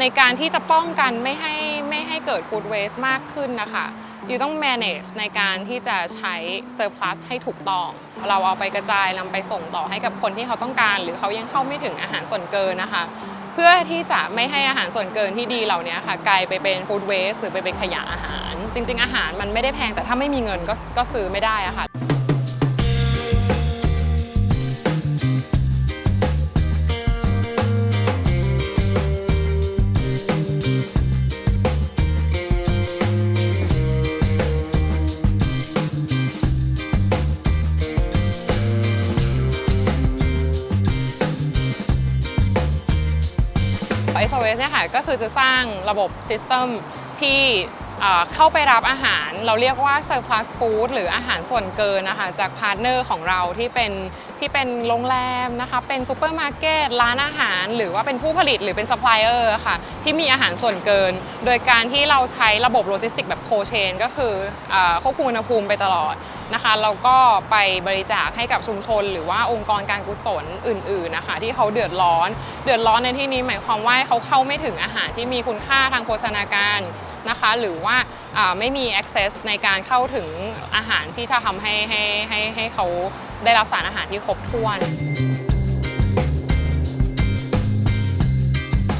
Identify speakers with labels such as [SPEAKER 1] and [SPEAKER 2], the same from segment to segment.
[SPEAKER 1] ในการที่จะป้องกันไม่ให้ไม่ให้เกิด food waste มากขึ้นนะคะอยู่ต้อง manage ในการที่จะใช้ surplus ให้ถูกต้อง เราเอาไปกระจายนำไปส่งต่อให้กับคนที่เขาต้องการ หรือเขายังเข้าไม่ถึงอาหารส่วนเกินนะคะ เพื่อที่จะไม่ให้อาหารส่วนเกินที่ดีเหล่านี้ค่ะกลายไปเป็น food waste หรือไปเป็นขยะอาหาร จริง ๆ อาหารมันไม่ได้แพงแต่ถ้าไม่มีเงินก็ก็ซื้อไม่ได้อะค่ะ ค่ะก็คือจะสร้างระบบ System ที่เข้าไปรับอาหารเราเรียกว่า surplus food หรืออาหารส่วนเกินนะคะจากพาร์ทเนอร์ของเราที่เป็นที่เป็นโรงแรมนะคะเป็นซูเปอร์มาร์เก็ตร้านอาหาร หรือว่าเป็นผู้ผลิตหรือเป็นซัพพลายเออร์ค่ะที่มีอาหารส่วนเกิน โดยการที่เราใช้ระบบโลจิสติกแบบโคเชนก็คือควบคุมอุณหภูมิไปตลอดนะคะเราก็ไปบริจาคให้กับชุมชน หรือว่าองค์กรการกุศลอื่นๆนะคะที่เขาเดือดร้อน เดือดร้อนในที่นี้หมายความว่าเขาเข้าไม่ถึงอาหารที่มีคุณค่าทางโภชนาการนะคะหรือว่าอ่าไม่มี access ในการเข้าถึงอาหารที่จะทำให้ให้ให้ให้เขาได้รับสารอาหารที่ครบถ้วน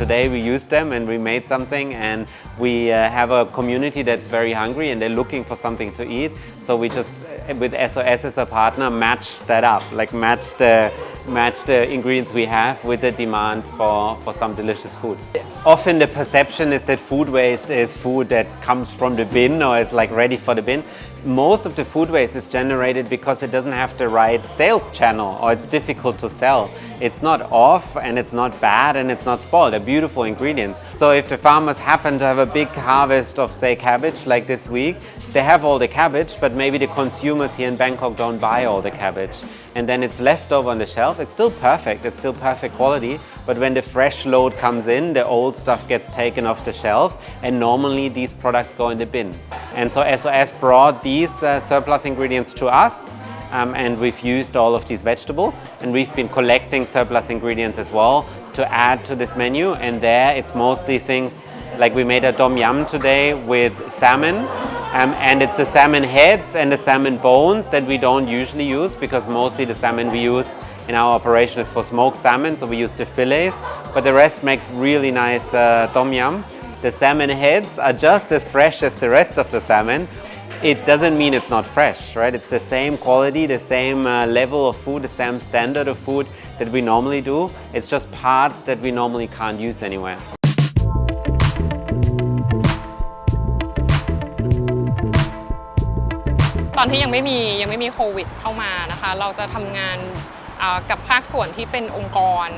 [SPEAKER 2] Today we used them and we made something and we uh, have a community that's very hungry and they're looking for something to eat. So we just, uh, with SOS as a partner, match that up, like match the, match the ingredients we have with the demand for, for some delicious food. Often the perception is that food waste is food that comes from the bin or is like ready for the bin. Most of the food waste is generated because it doesn't have the right sales channel or it's difficult to sell. It's not off and it's not bad and it's not spoiled. They're beautiful ingredients. So if the farmers happen to have a big harvest of say cabbage like this week, they have all the cabbage, but maybe the consumers here in Bangkok don't buy all the cabbage. And then it's left over on the shelf. It's still perfect, it's still perfect quality. But when the fresh load comes in, the old stuff gets taken off the shelf. And normally these products go in the bin. And so SOS brought these uh, surplus ingredients to us. Um, and we've used all of these vegetables and we've been collecting surplus ingredients as well to add to this menu and there it's mostly things like we made a tom yum today with salmon um, and it's the salmon heads and the salmon bones that we don't usually use because mostly the salmon we use in our operation is for smoked salmon so we use the fillets but the rest makes really nice uh, tom yum the salmon heads are just as fresh as the rest of the salmon it doesn't mean it's not fresh, right? It's the same quality, the same uh, level of food, the same standard of food that we normally do. It's just parts that we normally can't use anywhere.
[SPEAKER 1] อนที่ยังไม่มียังไม่มีโควิดเข้ามานะคะ เราจะทำงานกับภาคส่วนที่เป็นองค์กร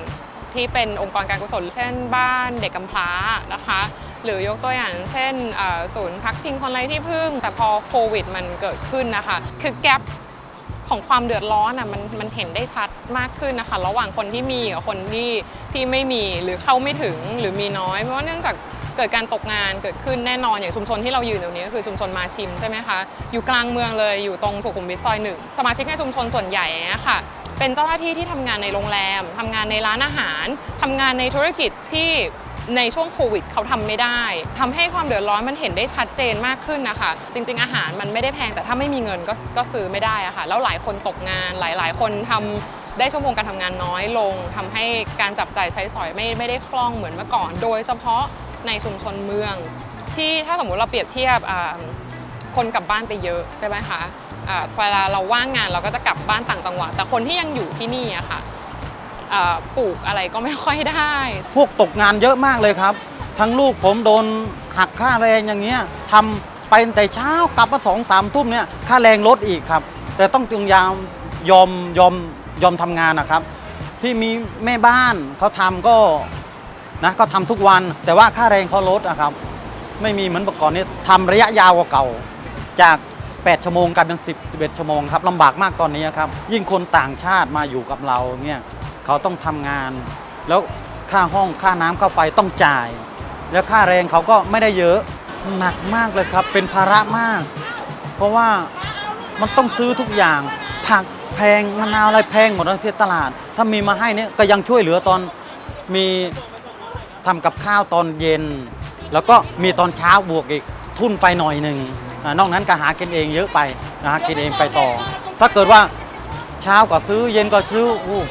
[SPEAKER 1] ที่เป็นองค์กรการกุศล เช่น บ้านเด็กกำพร้านะคะ หรือยกตัวอย่างเช่นศูนย์พักพิงคนไร้ที่พึ่ง แต่พอโควิดมันเกิดขึ้นนะคะ คือแกลบของความเดือดร้อนอะมันมันเห็นได้ชัดมากขึ้นนะคะ ระหว่างคนที่มีกับคนที่ที่ไม่มีหรือเข้าไม่ถึงหรือมีน้อย เพราะว่าเนื่องจาก เกิดการตกงานเกิดขึ้นแน่นอนอย่างชุมชนที่เราอยืนตรงนี้ก็คือชุมชนมาชิมใช่ไหมคะอยู่กลางเมืองเลยอยู่ตรงสุขุมวิทซอยหนึ่งสมาชิกในชุมชนส่วนใหญ่นี่ยค่ะเป็นเจ้าหน้าที่ที่ทำงานในโรงแรมทำงานในร้านอาหารทำงานในธุรกิจที่ในช่วงโควิดเขาทำไม่ได้ทำให้ความเดือดร้อนมันเห็นได้ชัดเจนมากขึ้นนะคะ จริง ๆ อาหารมันไม่ได้แพงแต่ถ้าไม่มีเงินก็ก็ซื้อไม่ได้อะค่ะแล้วหลายคนตกงานหลาย ๆ คนทำได้ชั่วโมงการทำงานน้อยลงทำให้การจับจ่ายใช้สอยไม่ไม่ได้คล่องเหมือนเมื่อก่อน โดยเฉพาะ ในชุมชนเมือง ที่ถ้าสมมุติเราเปรียบเทียบคนกลับบ้านไปเยอะใช่ไหมคะเวลาเราว่างงานเราก็จะกลับบ้านต่างจังหวัด แต่คนที่ยังอยู่ที่นี่อะค่ะอ่าปลูกอะไรก็ไม่ค่อยได้
[SPEAKER 3] พวกตกงานเยอะมากเลยครับ ทั้งลูกผมโดนหักค่าแรงอย่างเงี้ยทำไปแต่เช้ากลับมาสองสามทุ่มเนี่ยค่าแรงลดอีกครับ แต่ต้องจึงยามยอมยอมยอมทำงานนะครับ ที่มีแม่บ้านเขาทำก็ นะก็ทำทุกวัน แต่ว่าค่าแรงเขาลดนะครับ ไม่มีเหมือนเมื่อก่อนนี้ทำระยะยาวกว่าเก่า จาก8ชั่วโมงกลายเป็น 10 11ชั่วโมงครับลำบากมากตอนนี้ครับ ยิ่งคนต่างชาติมาอยู่กับเราเนี่ยเขาต้องทำงาน แล้วค่าห้องค่าน้ำค่าไฟต้องจ่าย แล้วค่าแรงเขาก็ไม่ได้เยอะหนักมากเลยครับ เป็นภาระมาก เพราะว่ามันต้องซื้อทุกอย่าง ผักแพงมะนาวอะไรแพงหมดทั้งที่ตลาด ถ้ามีมาให้เนี่ยก็ยังช่วยเหลือตอนมี ทำกับข้าวตอนเย็น แล้วก็มีตอนเช้าบวกอีกทุนไปหน่อยหนึ่งอ่านอกนั้นก็หากินเองเยอะไปนะฮะกินเองไปต่อ ถ้าเกิดว่าเช้าก็ซื้อเย็นก็ซื้ออู้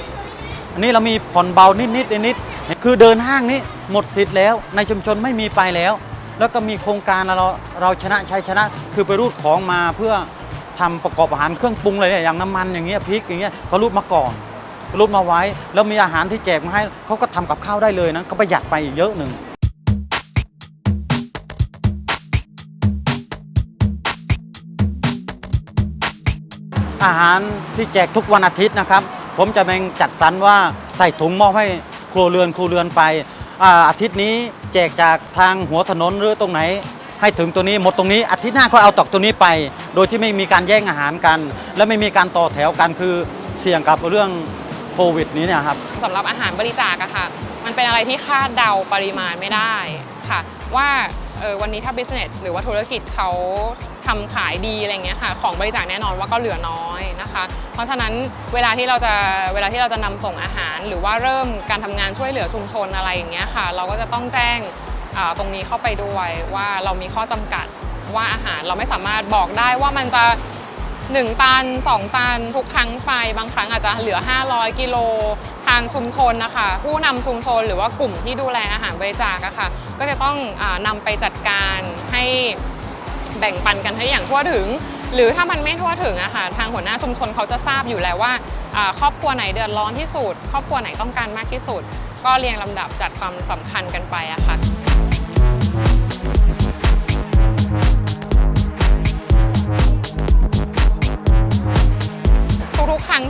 [SPEAKER 3] อันนี้เรามีผ่อนเบานิดนิดนิดคือเดินห้างนี้หมดสิทธิ์แล้ว ในชุมชนไม่มีไปแล้ว แล้วก็มีโครงการเราเราชนะชัยชนะ คือไปรูดของมาเพื่อทำประกอบอาหารเครื่องปรุงเลยเนี่ยอย่างน้ำมันอย่างเงี้ยพริกอย่างเงี้ยเขารูดมาก่อน รูดมาไว้ แล้วมีอาหารที่แจกมาให้เขาก็ทำกับข้าวได้เลยนะก็ประหยัดไปอีกเยอะหนึ่งอาหารที่แจกทุกวันอาทิตย์นะครับ ผมจะแบ่งจัดสรรว่าใส่ถุงมอบให้ครัวเรือนครัวเรือนไปอาอาทิตย์นี้แจกจากทางหัวถนนหรือตรงไหน ให้ถึงตัวนี้หมดตรงนี้อาทิตย์หน้าก็เอาตอกตัวนี้ไป โดยที่ไม่มีการแย่งอาหารกัน และไม่มีการต่อแถวกันคือเสี่ยงกับเรื่อง โควิดนี้เนี่ยครับ
[SPEAKER 1] สำหรับอาหารบริจาคอะค่ะ มันเป็นอะไรที่คาดเดาปริมาณไม่ได้ค่ะ ว่าเออวันนี้ถ้า business หรือว่าธุรกิจเขาทำขายดีอะไรเงี้ยค่ะ ของบริจาคแน่นอนว่าก็เหลือน้อยนะคะ เพราะฉะนั้นเวลาที่เราจะเวลาที่เราจะนำส่งอาหาร หรือว่าเริ่มการทำงานช่วยเหลือชุมชนอะไรอย่างเงี้ยค่ะ เราก็จะต้องแจ้งตรงนี้เข้าไปด้วยว่าเรามีข้อจำกัดว่าอาหารเราไม่สามารถบอกได้ว่ามันจะ 1 ตัน 2 ตัน ทุกครั้งไป บางครั้งอาจจะเหลือ 500 กิโล ทางชุมชนนะคะ ผู้นำชุมชนหรือว่ากลุ่มที่ดูแลอาหารบริจาคอะค่ะ ก็จะต้องอานำไปจัดการให้แบ่งปันกันให้อย่างทั่วถึง หรือถ้ามันไม่ทั่วถึงอะค่ะทางหัวหน้าชุมชนเขาจะทราบอยู่แล้วว่าอ่าครอบครัวไหนเดือดร้อนที่สุด ครอบครัวไหนต้องการมากที่สุด ก็เรียงลำดับจัดความสำคัญกันไปอะค่ะ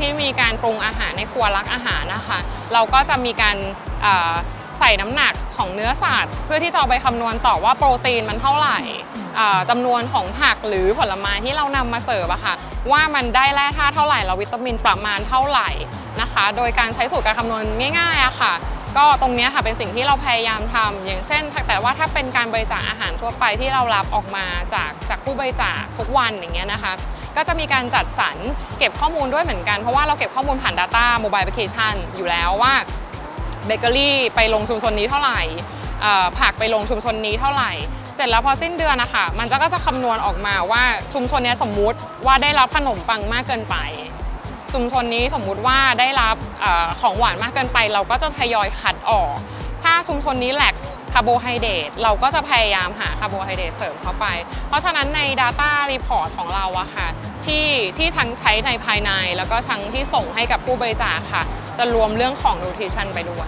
[SPEAKER 1] ทุกๆครั้งที่มีการปรุงอาหารในครัวรักอาหารนะคะ เราก็จะมีการเอ่อใส่น้ำหนักของเนื้อสัตว์ เพื่อที่จะเอาไปคำนวณต่อว่าโปรตีนมันเท่าไหร่เอ่อจำนวนของผักหรือผลไม้ที่เรานำมาเสิร์ฟอะค่ะว่ามันได้แร่ธาตุเท่าไหร่แล้ววิตามินประมาณเท่าไหร่นะคะ โดยการใช้สูตรการคำนวณง่ายๆอะค่ะ ก็ตรงเนี้ยค่ะเป็นสิ่งที่เราพยายามทำอย่างเช่น แต่ว่าถ้าเป็นการบริจาคอาหารทั่วไปที่เรารับออกมาจากจากผู้บริจาคทุกวันอย่างเงี้ยนะคะ ก็จะมีการจัดสรรเก็บข้อมูลด้วยเหมือนกัน เพราะว่าเราเก็บข้อมูลผ่าน Data Mobile Application อยู่แล้วว่าเบเกอรี่ไปลงชุมชนนี้เท่าไหร่ผักไปลงชุมชนนี้เท่าไหร่ เสร็จแล้วพอสิ้นเดือนนะคะมันจะก็จะคำนวณออกมาว่าชุมชนนี้สมมุติว่าได้รับขนมปังมากเกินไป ชุมชนนี้สมมุติว่าได้รับอของหวานมากเกินไป เราก็จะทยอยคัดออก ถ้าชุมชนนี้แหลก คาร์โบไฮเดรตเราก็จะพยายามหาคาร์โบไฮเดรตเสริมเข้าไป เพราะฉะนั้นใน Data Report ของเราอะค่ะที่ที่ทั้งใช้ในภายใน แล้วก็ทั้งที่ส่งให้กับผู้บริจาคค่ะ จะรวมเรื่องของนูทริชันไปด้วย